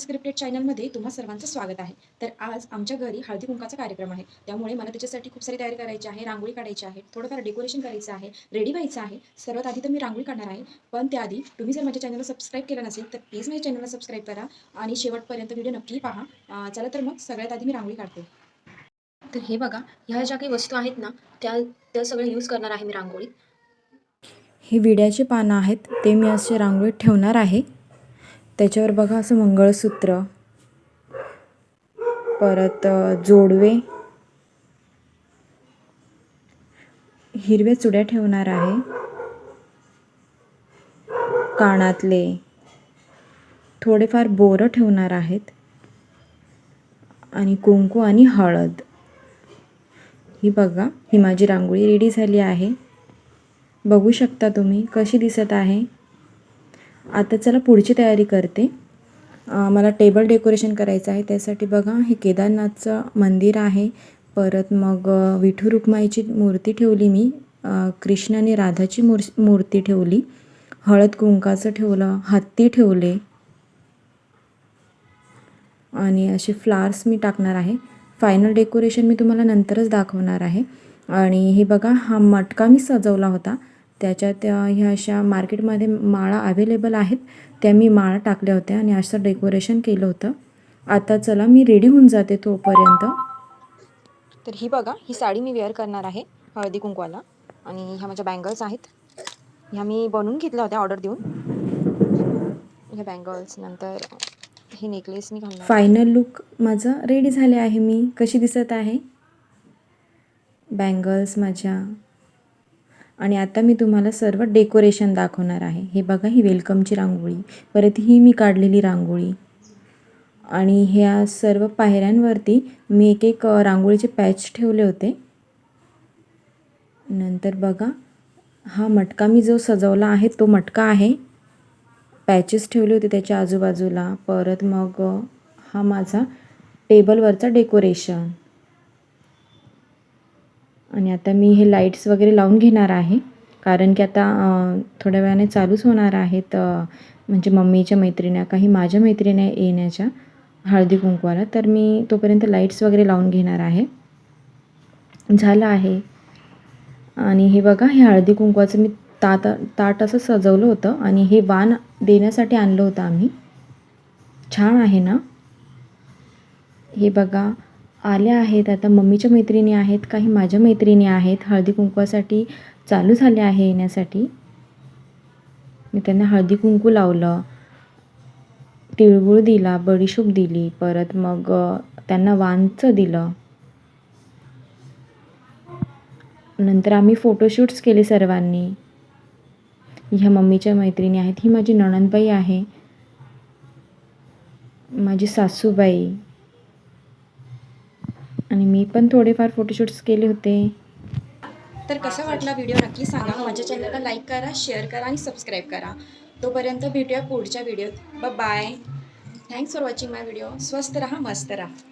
चॅनलमध्ये तुम्हा सर्वांचं स्वागत आहे. तर आज आमच्या घरी हळदी कुंकाचा कार्यक्रम आहे. त्यामुळे मला त्याच्यासाठी खूप सारी तयारी करायची आहे रांगोळी काढायची आहे थोडंफार डेकोरेशन करायचं आहे रेडी व्हायचं आहे. सर्वात आधी तर मी रांगोळी काढणार आहे. पण त्याआधी तुम्ही जर माझ्या चॅनलला सबस्क्राईब केलं नसेल तर प्लीज माझ्या चॅनलला सबस्क्राईब करा आणि शेवटपर्यंत व्हिडिओ नक्की पहा. चला तर मग सगळ्यात आधी मी रांगोळी काढते. तर हे बघा ह्या ज्या काही वस्तू आहेत ना त्या त्या सगळ्या यूज करणार आहे मी रांगोळीत हे विड्याची पानं आहेत ते मी असे रांगोळीत ठेवणार आहे. त्याच्यावर बघा असं मंगळसूत्र. परत जोडवे. हिरव्या चुड्या ठेवणार आहे. कानातले. थोडेफार बोरं ठेवणार आहेत. आणि कुंकू आणि हळद. ही बघा ही माझी रांगोळी रेडी झाली आहे. बघू शकता तुम्ही कशी दिसत आहे. आता चला पुढची तयारी करते. मला टेबल डेकोरेशन करायचं आहे. त्यासाठी बघा हे केदारनाथचं मंदिर आहे. परत मग विठू रुक्माईची मूर्ती ठेवली मी. कृष्ण आणि राधाची मूर मूर्ती ठेवली. हळद कुंकाचं ठेवलं. हत्ती ठेवले. आणि असे फ्लावर्स मी टाकणार आहे. फायनल डेकोरेशन मी तुम्हाला नंतरच दाखवणार आहे. आणि हे बघा हा मटका मी सजवला होता. त्याच्यात अ, ह्या अशा मार्केटमध्ये माळा अवेलेबल आहेत. त्या मी माळा टाकल्या होत्या आणि असं डेकोरेशन केलं होतं. आता चला मी रेडी होऊन जाते तोपर्यंत. तर ही बघा ही साडी मी वेअर करणार आहे हळदी कुंकवाला. आणि ह्या माझ्या बँगल्स आहेत. ह्या मी बनवून घेतल्या होत्या ऑर्डर देऊन. ह्या बँगल्स नंतर हे नेकलेस मी घालणार फायनल लुक माझं रेडी झाले आहे मी. कशी दिसत आहे? बँगल्स माझ्या. आणि आता मी तुम्हाला सर्व डेकोरेशन दाखवणार आहे. हे बघा ही वेलकमची रांगोळी. परत ही मी काढलेली रांगोळी. आणि ह्या सर्व पायऱ्यांवरती मी एक एक रांगोळीचे पॅच ठेवले होते. नंतर बघा हा मटका मी जो सजवला आहे तो मटका आहे. पॅचेस ठेवले होते त्याच्या आजूबाजूला. परत मग हा माझा टेबलवरचा डेकोरेशन. आणि आता मी हे लाईट्स वगैरे लावून घेणार आहे. कारण की आता थोड्या वेळाने चालूच होणार आहेत म्हणजे मम्मीच्या मैत्रिण्या काही माझ्या मैत्रिण्या येण्याच्या हळदी कुंकवाला. तर मी तोपर्यंत लाईट्स वगैरे लावून घेणार आहे. झालं आहे. आणि हे बघा हे हळदी कुंकवाचं मी ताट ताट असं सजवलं होतं आणि हे वाण देण्यासाठी आणलं होतं आम्ही. छान आहे ना? हे बघा. आल्या आहेत. आता मम्मीच्या मैत्रिणी आहेत काही माझ्या मैत्रिणी आहेत. हळदी कुंकवासाठी चालू झाले आहे येण्यासाठी. मी त्यांना हळदी कुंकू लावलं. तिळगुळ दिला बडीशोप दिली परत मग त्यांना वांचं दिलं. नंतर आम्ही फोटोशूट्स केले सर्वांनी. ह्या मम्मीच्या मैत्रिणी आहेत. ही माझी नणंदबाई आहे. माझी सासूबाई. आणि मी पण थोडेफार फोटोशूट्स केले होते. तर कसा वाटला व्हिडिओ नक्की सांगा. माझ्या चॅनलला लाईक करा शेअर करा आणि सबस्क्राईब करा. तोपर्यंत भेटूया पुढच्या व्हिडिओत bye thanks for watching my video स्वस्त राहा मस्त राहा.